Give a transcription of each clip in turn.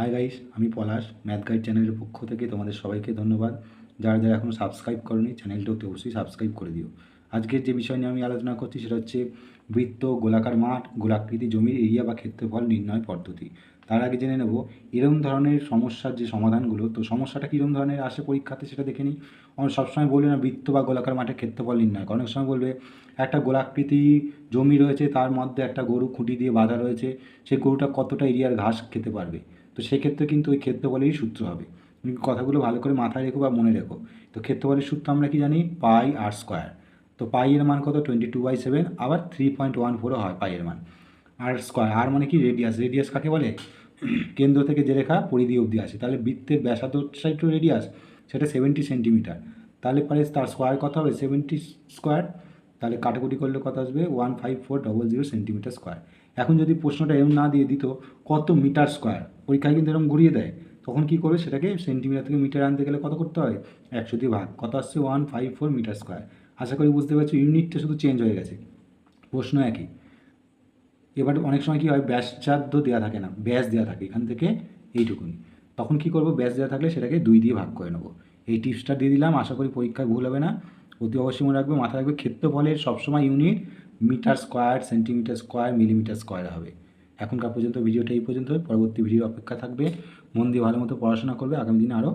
Hi guys আমি পলাশ math guide চ্যানেলের পক্ষ থেকে তোমাদের সবাইকে ধন্যবাদ। যারা যারা এখনও সাবস্ক্রাইব করনি চ্যানেলটাতে অবশ্যই সাবস্ক্রাইব করে দিও। আজকের যে বিষয় নিয়ে আমি আলোচনা করছি, সেটা হচ্ছে বৃত্ত, গোলাকার মাঠ, গোলাকৃতি, জমির এরিয়া বা ক্ষেত্রফল নির্ণয় পদ্ধতি। তার আগে জেনে নেব এরকম ধরনের সমস্যার যে সমাধানগুলো, তো সমস্যাটা কীরকম ধরনের আসে পরীক্ষাতে সেটা দেখে নিই। অনেক সবসময় বলবে না বৃত্ত বা গোলাকার মাঠে ক্ষেত্রফল নির্ণয়। অনেক সময় বলবে, একটা গোলাকৃতি জমি রয়েছে, তার মধ্যে একটা গরু খুঁটি দিয়ে বাঁধা রয়েছে সেই গরুটা কতটা এরিয়ার ঘাস খেতে পারবে? তো সেক্ষেত্রে কিন্তু ওই ক্ষেত্রফলেরই সূত্র হবে। কথাগুলো ভালো করে মাথায় রেখো বা মনে রেখো। তো ক্ষেত্রফলের সূত্র আমরা কি জানি? পাই আর স্কোয়ার তো পাই এর মান কত? টোয়েন্টি টু বাই সেভেন আবার থ্রি পয়েন্ট ওয়ান ফোরও হয় পাই এর মান। আর স্কোয়ার আর মানে কি? রেডিয়াস রেডিয়াস কাকে বলে? কেন্দ্র থেকে যে রেখা পরিধি অবধি আসে তাহলে বৃত্তের ব্যাসার্ধটা একটু রেডিয়াস সেটা সেভেন্টি সেন্টিমিটার তাহলে পরে তার স্কোয়ার কত হবে? সেভেন্টি স্কোয়ার তাহলে কাটাকুটি করলে কত আসবে? One five four double zero centimetre square এখন যদি প্রশ্নটা এরম না দিয়ে দিত, কত মিটার স্কোয়ার পরীক্ষায় কিন্তু এরকম ঘুরিয়ে দেয়। তখন কী করবে? সেটাকে সেন্টিমিটার থেকে মিটার আনতে গেলে কত করতে হয়? একশো দিয়ে ভাগ। কত আসছে? One five four metre square আশা করি বুঝতে পারছ ইউনিটটা শুধু চেঞ্জ হয়ে গেছে। প্রশ্ন একই। এবার অনেক সময় কী হয়? ব্যাসার্ধ দেওয়া থাকে না। ব্যাস দেওয়া থাকে। এখান থেকে এইটুকুনি। তখন কী করব? ব্যাস দেওয়া থাকলে সেটাকে দুই দিয়ে ভাগ করে নেব। এই টিপসটা দিয়ে দিলাম। আশা করি পরীক্ষায় ভুল হবে না। অতি অবশ্যই মনে রাখবে, মাথায় রাখবে ক্ষেত্রফলের সবসময় unit metre square centimetre square millimetre square হবে। এখনকার পর্যন্ত ভিডিওটা এই পর্যন্ত পরবর্তী ভিডিও অপেক্ষা থাকবে, মন দিয়ে ভালো মতো পড়াশোনা করবে, আগামী দিনে আরও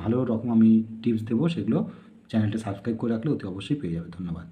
ভালো রকম আমি টিপস দেবো, সেগুলো চ্যানেলটা সাবস্ক্রাইব করে রাখলে অতি অবশ্যই পেয়ে যাবে, ধন্যবাদ।